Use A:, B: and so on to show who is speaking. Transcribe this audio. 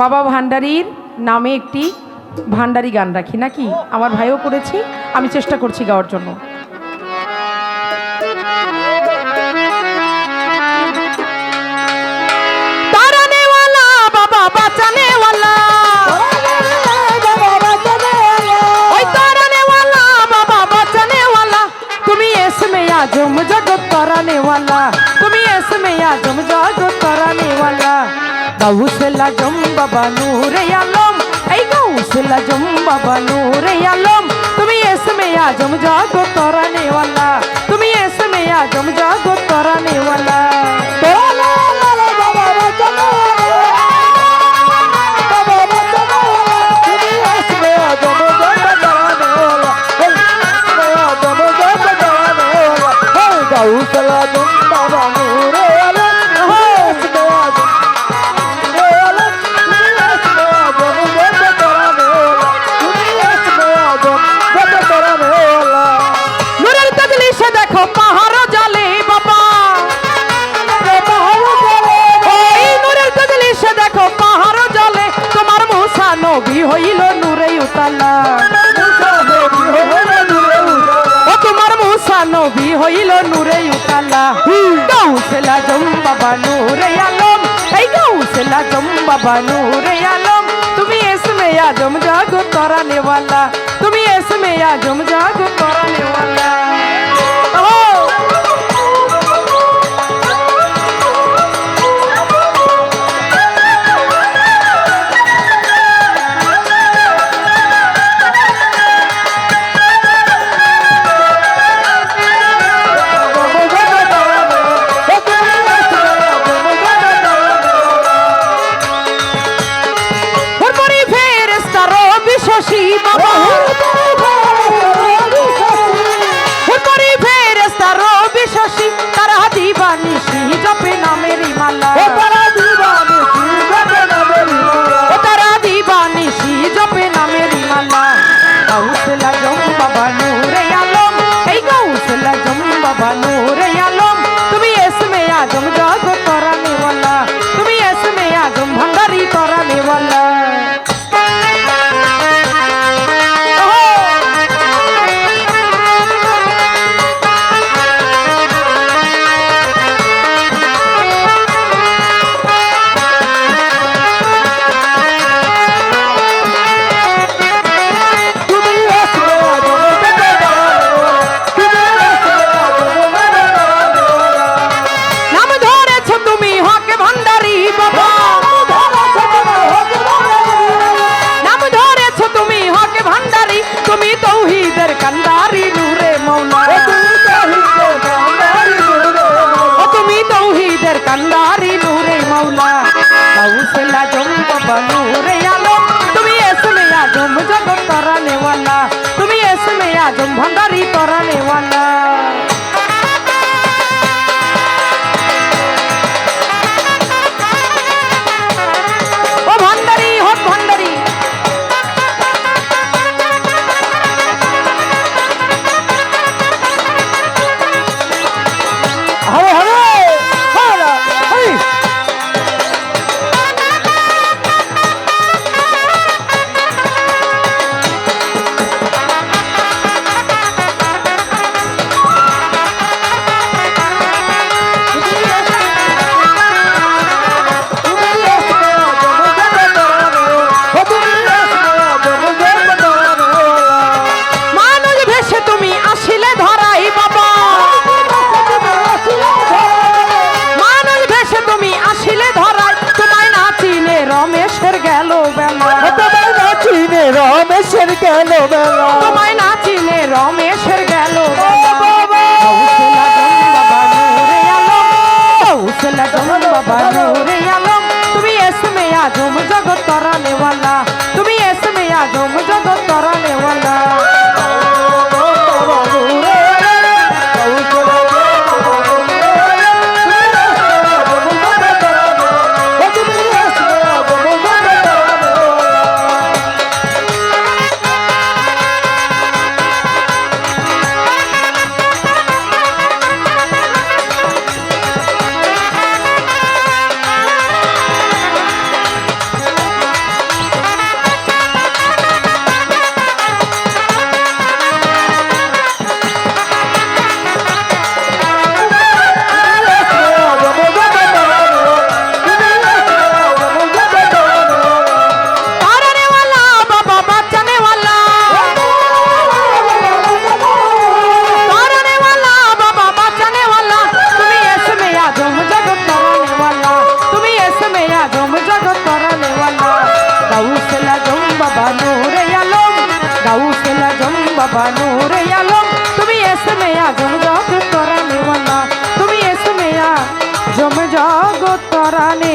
A: বাবা ভান্ডারীর নামে একটি ভান্ডারি গান রাখি, নাকি? আমার ভাইও করেছি, আমি চেষ্টা করছি গাওয়ার জন্য। তারানেওয়ালা গাউসলা জম বাবা নূরে আলম এই গাউসলা জম বাবা নূরে আলম তুমি এসমে আজম জগৎ তরানেওয়ালা তুমি এসমে আজম জগৎ তরানেওয়ালা নূরের নবী হইল নূরে উতালা। ও তোমার মুসা নবী হইল নূরে উতালা। গাউসলা জম বাবা নূরে আলম। এই গাউসলা জম বাবা নূরে আলম। তুমি এসমে আজম জাগো তরানে वाला তুমি এসমে আজম জাগো তরানে বাবা वाला তুমি এসমে আজম ভান্ডারি রমেশের
B: কেন বেলা?
A: को करने वाला गऊ से लजम बाबा नूर आलम से लजम बाबा नूर आलम तुम्हें इसमें आ जम जाग कराने वाला तुम्हें इसमें आ जम जाग कराने